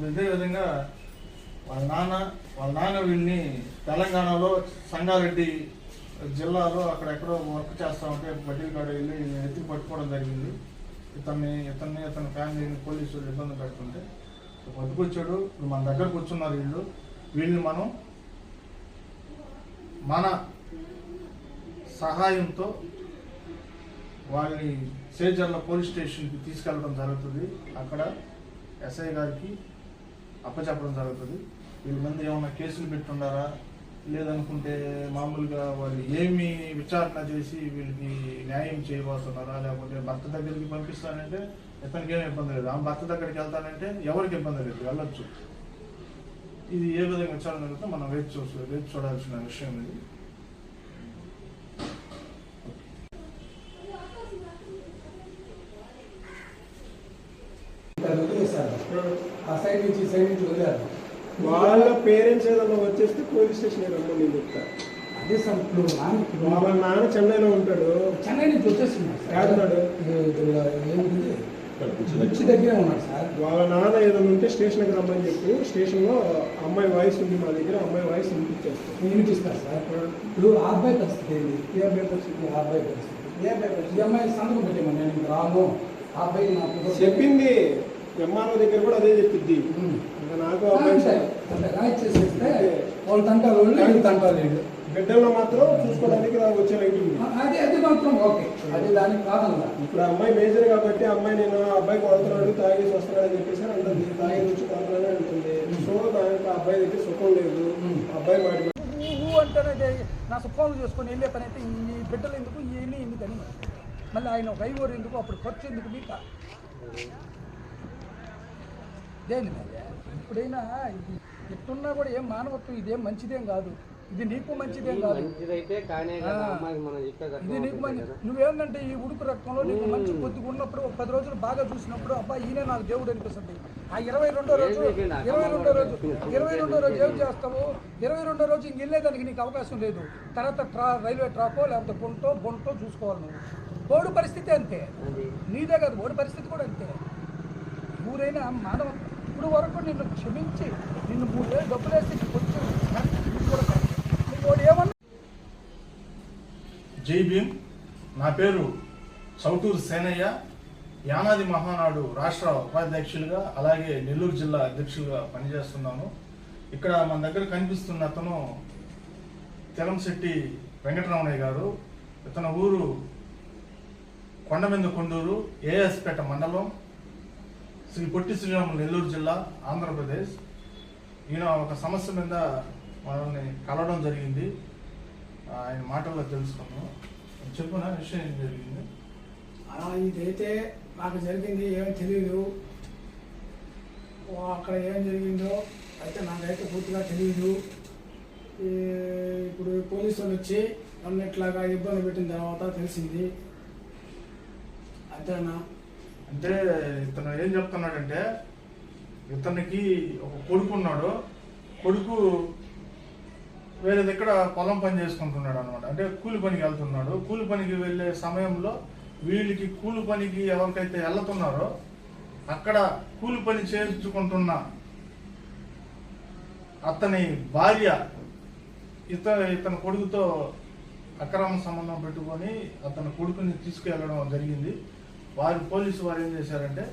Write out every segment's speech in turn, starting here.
ఇప్పుడు ఇదే విధంగా వాళ్ళ నాన్న వాళ్ళ నాన్న వీళ్ళని తెలంగాణలో సంగారెడ్డి జిల్లాలో అక్కడెక్కడో వర్క్ చేస్తా ఉంటే బడ్డీల కాడ వెళ్ళి ఎత్తి పట్టుకోవడం జరిగింది. ఇతన్ని ఇతన్ని ఇతని ఫ్యామిలీని పోలీసులు ఇబ్బంది పెడుతుంటే పట్టుకొచ్చాడు. ఇప్పుడు మన దగ్గర కూర్చున్నారు వీళ్ళు. వీళ్ళని మనం మన సహాయంతో వాళ్ళని సేజర్ల పోలీస్ స్టేషన్కి తీసుకెళ్ళడం జరుగుతుంది. అక్కడ ఎస్ఐ గారికి అప్పచెప్పడం జరుగుతుంది. వీళ్ళ మంది ఏమైనా కేసులు పెట్టుండారా? లేదనుకుంటే మామూలుగా వాళ్ళు ఏమి విచారణ చేసి వీళ్ళకి న్యాయం చేయబోతున్నారా? లేకపోతే భర్త దగ్గరికి పంపిస్తానంటే ఇతనికి ఏమి ఇబ్బంది లేదు. ఆ భర్త దగ్గరికి వెళ్తానంటే ఎవరికి ఇబ్బంది లేదు. వెళ్ళొచ్చు. ఇది ఏ విధంగా విచారణ జరుగుతుందో మనం వేచి చూ వేచి చూడాల్సిన విషయం ఇది. Gracias. ఆ సైడ్ నుంచి ఈ సైడ్ నుంచి వదిలేరు. వాళ్ళ పేరెంట్స్ ఏదైనా వచ్చేస్తే పోలీస్ స్టేషన్ రమ్మని నేను చెప్తా. అదే సార్ ఇప్పుడు నాన్న ఇప్పుడు వాళ్ళ నాన్న చెన్నైలో ఉంటాడు. చెన్నై నుంచి వచ్చేస్తున్నారు సార్. ఏడున్నాడు? మిర్చి దగ్గరే. ఉన్నాడు సార్. వాళ్ళ నాన్న ఏదైనా ఉంటే స్టేషన్కి రమ్మని చెప్పి స్టేషన్లో అమ్మాయి వాయిస్ ఉంది మా దగ్గర అమ్మాయి వాయిస్ వినిపించేస్తాం వినిపిస్తారు సార్. ఇప్పుడు ఆ అబ్బాయి పరిస్థితి ఏంటి ఏ అబ్బాయి పరిస్థితి ఈ అబ్బాయి పరిస్థితి. ఏ అబ్బాయి ఈ పరిస్థితి? అమ్మాయి సంతకం పెట్టేమని నేను రాను. ఆ అబ్బాయి నాకు చెప్పింది ఎంఆర్ఓ దగ్గర కూడా అదే. ఇంకా నాకు రాయిచ్చేసేస్తే వాళ్ళు బిడ్డల్లో మాత్రం చూసుకోవడానికి నాకు వచ్చే అది అది మాత్రం ఓకే. అది దానికి కాదన్నా ఇప్పుడు ఆ అమ్మాయి మేజర్ కాబట్టి అమ్మాయి నేను ఆ అబ్బాయి కొడుతున్నాడు తాగేసి వస్తున్నాడు అని చెప్పేసి అంటుంది తాగేసి వచ్చి కొడుతున్నాడు అంటుంది. సో దానికి అబ్బాయి దగ్గర సుఖం లేదు. అబ్బాయి మాట అంటేనే నా ఫోన్లు చేసుకొని వెళ్ళే పని అయితే ఈ బిడ్డలు ఎందుకు ఇవన్నీ ఎందుకని? మళ్ళీ ఆయన ఒక ఐవోరు ఎందుకు అప్పుడు ఖర్చు ఎందుకు మీక? దేని ఇప్పుడైనా ఇది ఎట్టున్నా కూడా ఏం మానవత్వం ఇదేం మంచిదేం కాదు. ఇది నీకు మంచిదేం కాదు. ఇది నీకు మంచి నువ్వేందంటే ఈ ఉడుకు రక్తంలో నీకు మంచి కొద్దిగా ఉన్నప్పుడు ఒక పది రోజులు బాగా చూసినప్పుడు అబ్బా ఈయనే నాకు దేవుడు అనిపిస్తుంది. ఆ ఇరవై రెండో రోజు ఇరవై రెండో రోజు ఇరవై రెండో రోజు ఏం చేస్తావు? ఇరవై రెండో రోజు ఇంక వెళ్ళేదానికి నీకు అవకాశం లేదు. తర్వాత ట్రా రైల్వే ట్రాకో లేకపోతే గుంటో బొంటో చూసుకోవాలి నువ్వు. ఓడు పరిస్థితి అంతే. నీదే కాదు ఓడి పరిస్థితి కూడా అంతే. ఊరైనా మానవ ఇప్పుడు వరకు నిన్ను క్షమించి నిన్ను మూడేళ్ళు డబ్బులు వేసి ఏమన్నా జై భీమ్. నా పేరు చౌటూరు సేనయ్య. యానాది మహానాడు రాష్ట్ర ఉపాధ్యక్షులుగా అలాగే నెల్లూరు జిల్లా అధ్యక్షులుగా పనిచేస్తున్నాను. ఇక్కడ మన దగ్గర కనిపిస్తున్న అతను తెలంశెట్టి వెంకటరమణయ్య గారు. ఇతని ఊరు కొండమింద కొండూరు ఏఎస్పేట మండలం. శ్రీ పొట్టి శ్రీరాములు నెల్లూరు జిల్లా ఆంధ్రప్రదేశ్. ఈయన ఒక సమస్య మీద మనల్ని కలవడం జరిగింది. ఆయన మాటల్లో తెలుసుకున్నాం చెప్పున విషయం ఏం జరిగింది? ఆ, ఇదైతే నాకు జరిగింది ఏం తెలియదు అక్కడ ఏం జరిగిందో అయితే నాకైతే పూర్తిగా తెలియదు ఇప్పుడు పోలీసు వాళ్ళు వచ్చి నన్ను ఇట్లాగా ఇబ్బంది పెట్టిన తర్వాత తెలిసింది. అంతేనా? అంటే ఇతను ఏం చెప్తున్నాడంటే ఇతనికి ఒక కొడుకు ఉన్నాడు. కొడుకు వేరే దగ్గర పొలం పని చేసుకుంటున్నాడు అనమాట అంటే కూలి పనికి వెళ్తున్నాడు. కూలి పనికి వెళ్ళే సమయంలో వీళ్ళకి కూలి పనికి ఎవరికైతే వెళ్తున్నారో అక్కడ కూలి పని చేయించుకుంటున్న అతని భార్య ఇత ఇతని కొడుకుతో అక్రమ సంబంధం పెట్టుకొని అతని కొడుకుని తీసుకెళ్ళడం జరిగింది. వారు పోలీసు వారు ఏం చేశారంటే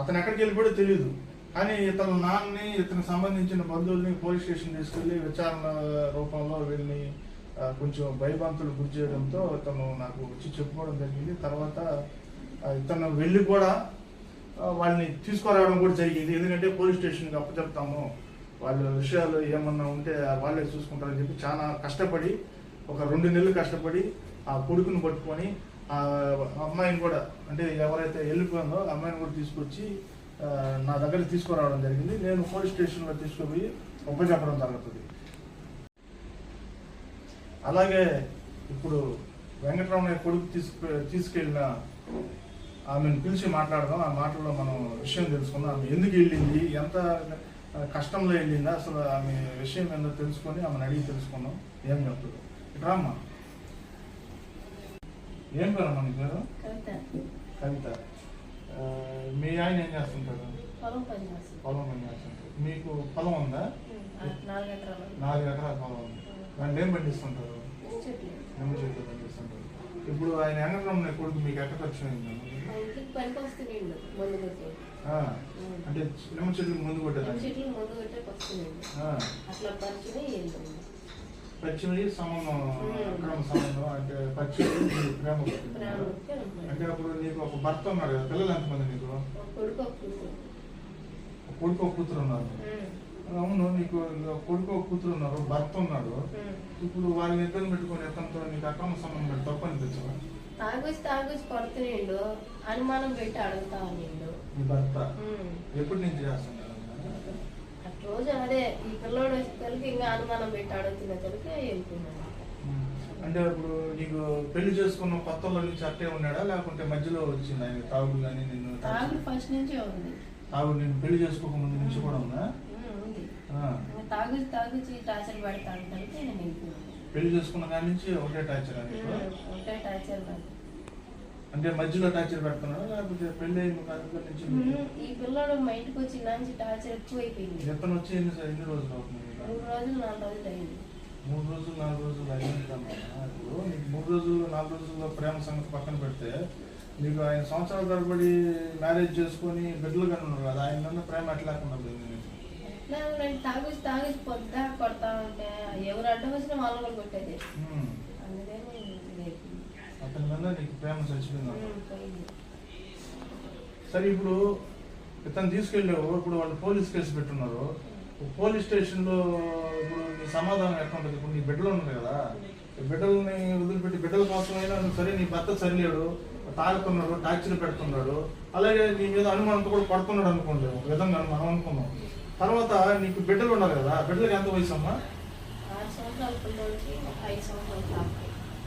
అతను ఎక్కడికి వెళ్ళిపోయో తెలియదు కానీ ఇతను నాన్నని ఇతనికి సంబంధించిన బంధువుల్ని పోలీస్ స్టేషన్ తీసుకెళ్ళి విచారణ రూపంలో వీళ్ళని కొంచెం భయభంతులు గురి చేయడంతో ఇతను నాకు వచ్చి చెప్పుకోవడం జరిగింది. తర్వాత ఇతను వెళ్ళి కూడా వాళ్ళని తీసుకురావడం కూడా జరిగింది. ఎందుకంటే పోలీస్ స్టేషన్కి అప్పచెప్తాము వాళ్ళ విషయాలు ఏమన్నా ఉంటే వాళ్ళే చూసుకుంటారని చెప్పి చాలా కష్టపడి ఒక రెండు నెలలు కష్టపడి ఆ కొడుకును పట్టుకొని ఆ అమ్మాయిని కూడా అంటే ఎవరైతే వెళ్ళిపోయిందో ఆ అమ్మాయిని కూడా తీసుకొచ్చి నా దగ్గర తీసుకురావడం జరిగింది. నేను పోలీస్ స్టేషన్లో తీసుకుపోయి ఒప్పచెప్పడం జరుగుతుంది. అలాగే ఇప్పుడు వెంకటరమణయ్య కొడుకు తీసుకు తీసుకెళ్ళిన ఆమెను పిలిచి మాట్లాడదాం. ఆ మాటల్లో మనం విషయం తెలుసుకుందాం. ఆమె ఎందుకు వెళ్ళింది? ఎంత కష్టంలో వెళ్ళిందా? అసలు ఆమె విషయం ఏందో తెలుసుకొని ఆమెను అడిగి తెలుసుకుందాం. ఏం చెప్తుంది ఇట్రా అమ్మా ఏం పేరమ్మా నీ పేరు? కవిత. మీ ఆయన ఏం చేస్తుంటారు? పొలం పని చేస్తుంటారు. మీకు పొలం ఉందా? నాలుగు ఎకరాలు. పొలం ఉంది. దాంట్లో ఏం పండిస్తుంటారు? నిమ్మ చెట్లు పండిస్తుంటారు. ఇప్పుడు ఆయన ఎంగరం కొడుకు మీకు ఎక్కడ వచ్చింది అంటే నిమ్మ చెట్లు ముందు కొట్టేదాన్ని. చెట్లు మందు కొట్టే వస్తున్నాడు ఆ, అట్లా పరిచయం వెళ్తాం పచ్చిమిడి సంబంధం ఉమ్. అక్రమ సంబంధం అంటే పచ్చిమిడి నీకు ప్రేమ. అంటే అప్పుడు నీకు ఒక భర్త ఉన్నాడు కదా పిల్లలు ఎంతమంది నీకు కొడుకు కూతురు. ఉన్నారు అవును నీకు కొడుకు కూతురు ఉన్నారు భర్త ఉన్నాడు. ఇప్పుడు వాళ్ళని ఇద్దరు పెట్టుకొని ఎత్తంతో నీకు అక్రమ సంబంధం పెట్టి తప్పు అనిపించవా తాగొచ్చి తాగొచ్చి కొడుతున్నాడు అనుమానం పెట్టి అడుగుతా ఉన్నాడు నీ భర్త. ఎప్పటి నుంచి చేస్తున్నాడు రోజు అదే ఈ పిల్లోడు వచ్చేసరికి ఇంకా అనుమానం పెట్టి అడుగుతున్న తలకి వెళ్ళిపోయినాడు అంటే ఇప్పుడు నీకు పెళ్ళి చేసుకున్న కొత్తలో నుంచి అట్టే ఉన్నాడా? లేకుంటే మధ్యలో వచ్చింది? ఆయన తాగుడు కానీ నిన్ను తాగుడు ఫస్ట్ నుంచే ఉంది. తాగుడు నేను పెళ్ళి చేసుకోక ముందు నుంచి కూడా ఉందా? తాగుచి తాగుచి టార్చర్ పెడతాను పెళ్ళి చేసుకున్న కాడి నుంచి ఒకటే టార్చర్ అని ఒకటే టార్చర్ అంటే మధ్యలో టార్చర్ పెడుతున్నాడా లేకపోతే పెళ్ళి నుంచి ఈ పిల్లోడు మా ఇంటికి వచ్చి నుంచి టార్చర్ ఎక్కువైపోయింది. ఎత్తను వచ్చి ఎన్ని ఎన్ని రోజులు అవుతుంది? మూడు రోజులు నాలుగు రోజులు అయింది. మూడు రోజులు నాలుగు రోజులు అయ్యిందమ్మా ఇప్పుడు నీకు మూడు రోజులు నాలుగు రోజుల్లో ప్రేమ సంగతి పక్కన పెడితే నీకు ఆయన సంవత్సరాల తరబడి మ్యారేజ్ చేసుకొని బిడ్డలు కానీ ఉన్నారు కదా ఆయన ప్రేమ ఎట్లా లేకుండా పోయింది తాగుచి తాగుచి పొద్దా కొడతా ఉంటే ఎవరు అడ్డం వచ్చినా వాళ్ళు కూడా కొట్టేది. అతని మీద నీకు ప్రేమ చచ్చిపోయింది సరే ఇప్పుడు ఇతను తీసుకెళ్ళావు ఇప్పుడు వాళ్ళు పోలీస్ కేసు పెట్టున్నారు. పోలీస్ స్టేషన్లో ఇప్పుడు నీ సమాధానం ఎట్లా ఉంటుంది? ఇప్పుడు నీ బిడ్డలు ఉన్నాయి కదా బిడ్డల్ని వదిలిపెట్టి బిడ్డల కోసమైనా సరే నీ భర్త సరిలేడు తాగుతున్నాడు టార్చర్ పెడుతున్నాడు అలాగే నీ మీద అనుమానంతో కూడా పడుతున్నాడు అనుకోండి ఒక విధంగా మనం అనుకున్నాం తర్వాత నీకు బిడ్డలు ఉన్నారు కదా బిడ్డలకి ఎంత వయసు అమ్మా? ఐదు సంవత్సరాల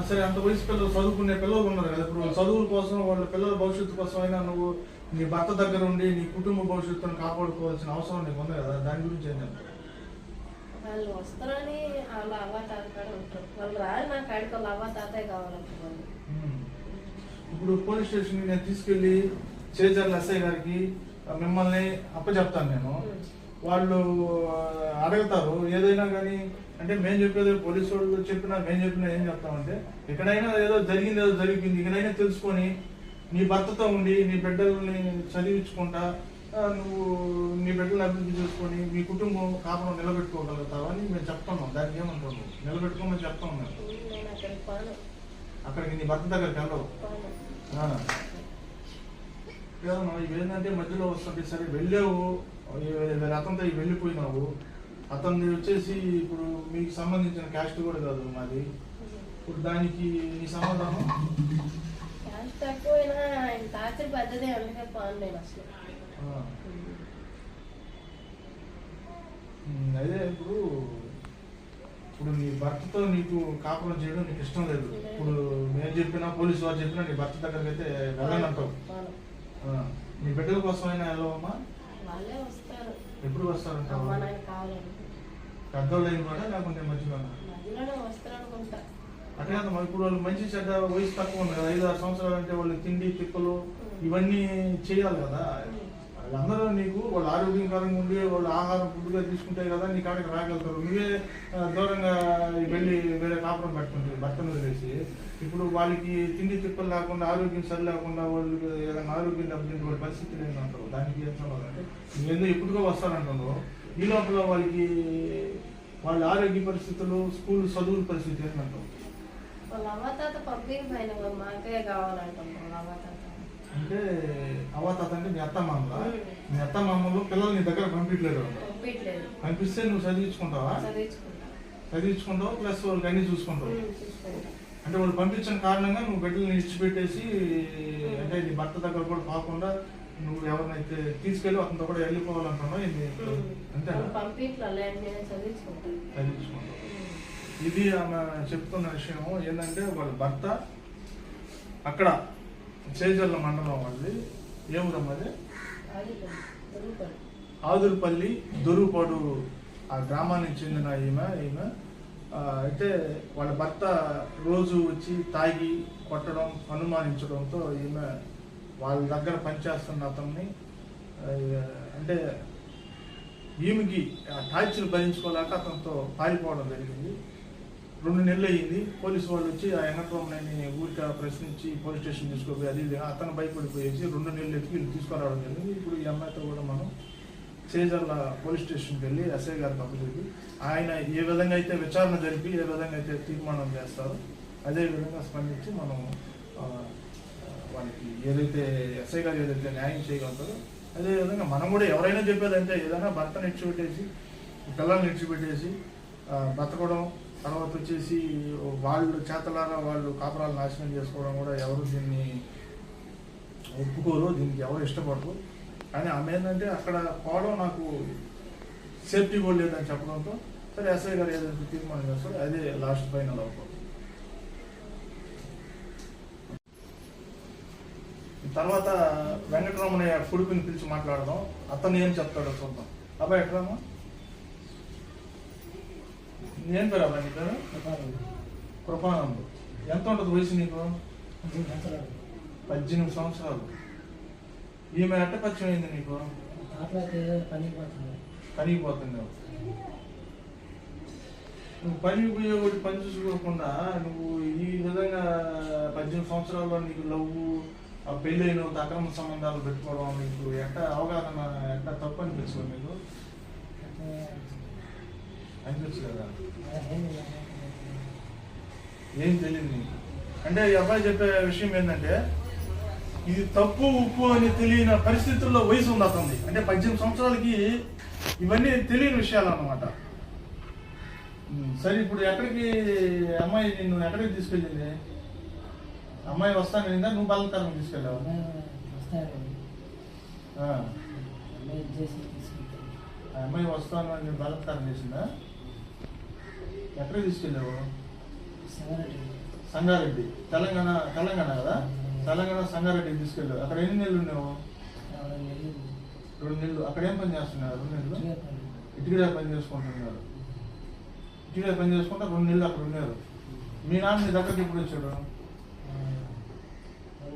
సరే అంత వయసు పిల్లలు చదువుకునే పిల్లలు ఉన్నారు కదా. ఇప్పుడు చదువుల కోసం వాళ్ళ పిల్లల భవిష్యత్తు కోసం అయినా నువ్వు నీ భర్త దగ్గర ఉండి నీ కుటుంబ భవిష్యత్తును కాపాడుకోవాల్సిన అవసరం నీకు ఉంది కదా? దాని గురించి ఏం చెప్తావు? వాళ్ళు వస్తారని వాళ్ళ అవ్వ తాత కాడ ఉంటారు. వాళ్ళు రాని నాకు కాడికి వాళ్ళ అవ్వ తాతయ్య కావాలంటున్నారు ఉమ్. ఇప్పుడు పోలీస్ స్టేషన్ నేను తీసుకెళ్ళి చేజర్ల ఎస్ఐ గారికి మిమ్మల్ని అప్పచెప్తాను నేను. వాళ్ళు అడుగుతారు. ఏదైనా కానీ అంటే మేము చెప్పేది పోలీసు వాళ్ళు చెప్పినా మేము చెప్పినా ఏం చెప్తామంటే ఎక్కడైనా ఏదో జరిగింది ఏదో జరిగింది ఇక్కడైనా తెలుసుకొని నీ భర్తతో ఉండి నీ బిడ్డల్ని చదివించుకుంటా నువ్వు నీ బిడ్డలు అభివృద్ధి చేసుకొని మీ కుటుంబం కాపురం నిలబెట్టుకోగలుగుతావని మేము చెప్తున్నాం. దానికి ఏమంటావు నువ్వు? నిలబెట్టుకోమని చెప్తాం మేము. అక్కడికి నీ భర్త దగ్గరికి వెళ్ళవు. పోను ఏంటంటే మధ్యలో వస్తుంటే సరే వెళ్ళావు ఈ అతనితో వెళ్ళిపోయినావు. అతన్ని వచ్చేసి ఇప్పుడు మీకు సంబంధించిన క్యాస్ట్ కూడా కాదు మాది. ఇప్పుడు దానికి నీ సమాధానం? క్యాష్ తక్కువైనా ఆయన టార్చర్ పెద్దదే అందుకే పోను నేను అసలు. ఆ. ఉమ్, అదే ఇప్పుడు ఇప్పుడు నీ భర్తతో నీకు కాపురం చేయడం నీకు ఇష్టం లేదు. ఇప్పుడు మేము చెప్పినా పోలీసు వారు చెప్పినా నీ భర్త దగ్గరికి అయితే ఆ. నీ బిడ్డల కోసమైనా వెళ్ళవమ్మా? వాళ్ళే వస్తారు. ఎప్పుడు వస్తారంటావు? పెద్దోళ్ళు కూడా లేకుంటే అనుకుంటా. అట్లా ఇప్పుడు వాళ్ళు మంచి చెడ్డ వయసు తక్కువ ఉంది కదా ఐదు ఆరు సంవత్సరాలు అంటే వాళ్ళు తిండి తిప్పలు ఇవన్నీ చేయాలి కదా. వాళ్ళందరూ నీకు వాళ్ళ ఆరోగ్యకరంగా ఉండి వాళ్ళు ఆహారం ఫుడ్గా తీసుకుంటే కదా నీ కాడికి రాగలుగుతారు. నువ్వే దూరంగా వెళ్ళి వేరే కాపురం పెట్టుకుంటే భర్తను వదిలేసి ఇప్పుడు వాళ్ళకి తిండి తిప్పలు లేకుండా ఆరోగ్యం సరి లేకుండా వాళ్ళు ఏదైనా ఆరోగ్యం దెబ్బతింటే వాళ్ళ పరిస్థితి ఏంటంటారు దానికి ఏం సమాధానం నువ్వు ఎప్పుడుగా వస్తానంటున్నావు? ఈ లోపల వాళ్ళకి వాళ్ళ ఆరోగ్య పరిస్థితులు స్కూల్ చదువుల పరిస్థితి వాళ్ళ పైన మాకే కావాలంటాం వాళ్ళ తాత. అంటే అవ్వతాత అంటే మీ అత్త మామల? ఉమ్. మీ అత్త మామలు పిల్లలు నీ దగ్గర పంపించలేరు పంపించలేదు. పంపిస్తే నువ్వు చదివించుకుంటావా? చదివించుకుంటా. చదివించుకుంటావు? ప్లస్ వాళ్ళకి అన్ని చూసుకుంటావు? అంటే వాళ్ళు పంపించిన కారణంగా నువ్వు బిడ్డల్ని ఇచ్చిపెట్టేసి అంటే నీ భర్త దగ్గర కూడా కాకుండా నువ్వు ఎవరినైతే తీసుకెళ్ళి అతనితో కూడా వెళ్ళిపోవాలంటున్నావు ఇది. అంతేనా? చదివించుకుంటావు ఉమ్. ఇది ఆమె చెప్తున్న విషయం. ఏంటంటే వాళ్ళ భర్త అక్కడ చేజర్ల మండలం వాళ్ళది. ఏ అది? ఆదురుపల్లి దొరుపాడు ఆ గ్రామానికి చెందిన ఈమె ఈమె. అయితే వాళ్ళ భర్త రోజు వచ్చి తాగి కొట్టడం అనుమానించడంతో ఈమె వాళ్ళ దగ్గర పనిచేస్తున్న అతన్ని అంటే ఈమెకి టార్చర్ భరించుకోలేక అతనితో పారిపోవడం జరిగింది. రెండు నెలలు అయ్యింది. పోలీసు వాళ్ళు వచ్చి ఆ వెంకటరామని ఊరిక ప్రశ్నించి పోలీస్ స్టేషన్ తీసుకోపోయి అది ఇది అతను భయపడిపోయేసి రెండు నెలలు ఎత్తుకు వీళ్ళు తీసుకురావడం జరిగింది. ఇప్పుడు ఈ అమ్మాయితో కూడా మనం చేజర్ల పోలీస్ స్టేషన్కి వెళ్ళి ఎస్ఐ గారికి అప్పచెప్పి ఆయన ఏ విధంగా అయితే విచారణ జరిపి ఏ విధంగా అయితే తీర్మానం చేస్తారో అదే విధంగా స్పందించి మనం వాళ్ళకి ఏదైతే ఎస్ఐ గారు ఏదైతే న్యాయం చేయగలుగుతారో అదే విధంగా మనం కూడా ఎవరైనా చెప్పేదంటే ఏదైనా భర్తను ఇచ్చిపెట్టేసి పిల్లల్ని ఇచ్చిపెట్టేసి బతకడం తర్వాత వచ్చేసి వాళ్ళు చేతలారా వాళ్ళు కాపురాలు నాశనం చేసుకోవడం కూడా ఎవరు దీన్ని ఒప్పుకోరు దీనికి ఎవరు ఇష్టపడరు. కానీ ఆమె ఏంటంటే అక్కడ పోవడం నాకు సేఫ్టీ కూడా లేదని చెప్పడంతో సరే ఎస్ఐ గారు ఏదైతే తీర్మానం చేస్తారో అదే లాస్ట్ ఫైనల్ అవుతుంది. తర్వాత వెంకటరమణయ్య కొడుకుని పిలిచి మాట్లాడదాం. అతను ఏం చెప్తాడో చూద్దాం. అబ్బాయి ఎక్కడమ్మా ఏం పేరు అబ్బాయి నీ పేరు? కృపానంద్. ఎంత ఉంటుంది వయసు నీకు? పద్దెనిమిది సంవత్సరాలు. ఈమె ఎట్ట పరిచయం అయింది నీకు? కరిగిపోతుంది నువ్వు పని ఉపయోగపడి పని చూసుకోకుండా నువ్వు ఈ విధంగా పద్దెనిమిది సంవత్సరాల్లో నీకు లవ్వు పెళ్ళైన అక్రమ సంబంధాలు పెట్టుకోవడం మీకు ఎట్ట అవగాహన ఎట్ట తప్పు అనిపించదు నీకు అనిపించలేదా ఏం తెలియదు నీకు. అంటే ఈ అబ్బాయి చెప్పే విషయం ఏంటంటే ఇది తప్పు ఉప్పు అని తెలియని పరిస్థితుల్లో వయసు ఉంది అతనిది. అంటే పద్దెనిమిది సంవత్సరాలకి ఇవన్నీ తెలియని విషయాలు అన్నమాట. సరే ఇప్పుడు ఎక్కడికి అమ్మాయి నిన్ను ఎక్కడికి తీసుకెళ్ళింది? అమ్మాయి వస్తానందా నువ్వు బలకరం తీసుకెళ్ళావు? అమ్మాయి వస్తాను అని బలత్కారం చేసిందా? ఎక్కడికి తీసుకెళ్ళావు? సంగారెడ్డి. తెలంగాణ తెలంగాణ కదా? తెలంగాణ సంగారెడ్డికి తీసుకెళ్ళావు. అక్కడ ఎన్ని నెలలు ఉన్నావు? రెండు నెలలు అక్కడ ఏం పని చేస్తున్నారు రెండు నెలలు? ఇటుకడే పని. చేసుకుంటున్నారు. ఇటుకడే పని చేసుకుంటా రెండు నెలలు అక్కడ ఉన్నారు. మీ నాన్న దగ్గరికి ఎప్పుడు వచ్చాడు?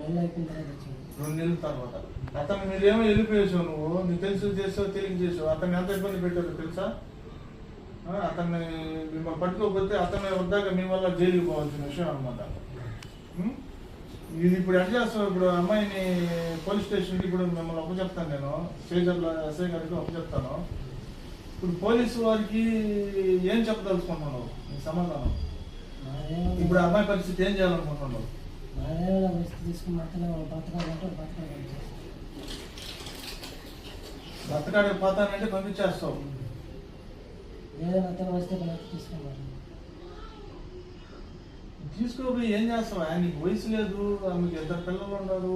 రెండు నెలల తర్వాత. అతను మీరేమో వెళ్ళిపోయేసావు నువ్వు. నీకు తెలిసి చేసావు తెలియక చేసావు. అతన్ని ఎంత ఇబ్బంది పెట్టారో తెలుసా? అతన్ని మిమ్మల్ని పట్టుకోకపోతే అతన్ని వద్దాక మీ వల్ల జైలుకి పోవాల్సిన విషయం అనమాట ఇది ఇప్పుడు ఎట్లా చేస్తావు. ఇప్పుడు అమ్మాయిని పోలీస్ స్టేషన్కి ఇప్పుడు మిమ్మల్ని ఒప్పచెప్తాను నేను. సేజర్లో ఎస్ఐ గారికి ఒప్పచెప్తాను. ఇప్పుడు పోలీసు వారికి ఏం చెప్పదలుచుకుంటున్నావు సమాధానం? ఇప్పుడు అమ్మాయి పరిస్థితి ఏం చేయాలనుకుంటున్నావు? బతకాడే పోతానంటే పంపించేస్తావు తీసుకోపోయి ఏం చేస్తావా నీకు వయసు లేదు ఆమెకి ఇద్దరు పిల్లలు ఉన్నారు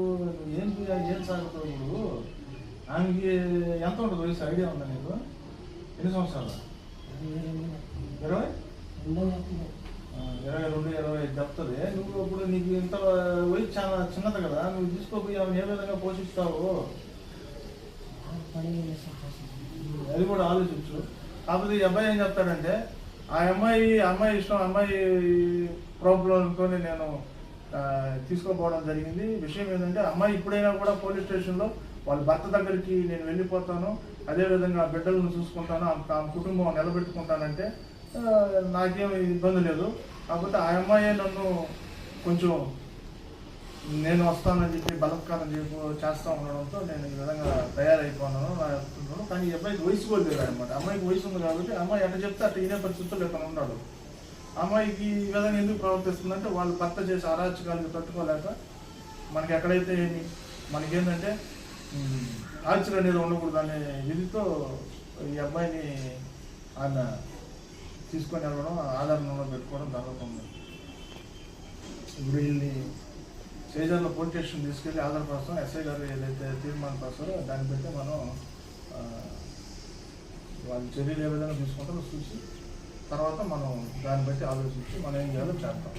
ఏం ఏం సాగుతావు ఇప్పుడు? ఆమెకి ఎంత ఉంటుంది వయసు? ఐడియా ఉందా నీకు? ఎన్ని సంవత్సరాలు? ఇరవై? ఇరవై రెండు ఇరవై ఐదు చెప్తుంది నువ్వు ఇప్పుడు నీకు ఇంత వయసు చాలా చిన్నది కదా నువ్వు తీసుకోపోయి ఆమెను ఏ విధంగా పోషిస్తావు? అది కూడా ఆలోచించు. కాకపోతే ఈ అబ్బాయి ఏం చెప్తాడంటే ఆ అమ్మాయి అమ్మాయి ఇష్టం ఆ అమ్మాయి ప్రాబ్లంతో నేను తీసుకోపోవడం జరిగింది. విషయం ఏంటంటే అమ్మాయి ఇప్పుడైనా కూడా పోలీస్ స్టేషన్లో వాళ్ళ భర్త దగ్గరికి నేను వెళ్ళిపోతాను. అదేవిధంగా ఆ బిడ్డలను చూసుకుంటాను. ఆ- కుటుంబం నిలబెట్టుకుంటానంటే నాకేం ఇబ్బంది లేదు. కాకపోతే ఆ అమ్మాయి నన్ను కొంచెం నేను వస్తానని చెప్పి బలత్కారం చెప్పు చేస్తా ఉండడంతో నేను ఈ విధంగా తయారైపోయినాను అనుకుంటున్నాను కానీ ఈ అబ్బాయికి వయసు కూడా లేదు అనమాట అమ్మాయికి వయసు ఉంది కాబట్టి అమ్మాయి ఎట్లా చెప్తే అట్లా ఇదే పరిస్థితుల్లో ఇతను ఉన్నాడు. అమ్మాయికి ఈ విధంగా ఎందుకు ప్రవర్తిస్తుందంటే వాళ్ళు భర్త చేసే అరాచకాలకు తట్టుకోలేక మనకి ఎక్కడైతే ఏమి మనకేంటంటే ఆర్చర్ అనేది ఉండకూడదు అనే విధితో ఈ అబ్బాయిని ఆయన తీసుకొని వెళ్ళడం ఆధారంలో పెట్టుకోవడం జరుగుతుంది. ఇప్పుడు వీళ్ళని సేజర్లో పోలీస్ స్టేషన్ తీసుకెళ్ళి ఆధార్ కోసం ఎస్ఐ గారు ఏదైతే తీర్మానం రాస్తారో దాన్ని బట్టి మనం వాళ్ళ చర్యలు ఏ విధంగా తీసుకుంటారో చూసి తర్వాత మనం దాన్ని బట్టి ఆలోచించి మనం ఏం చేయాలో చేస్తాం.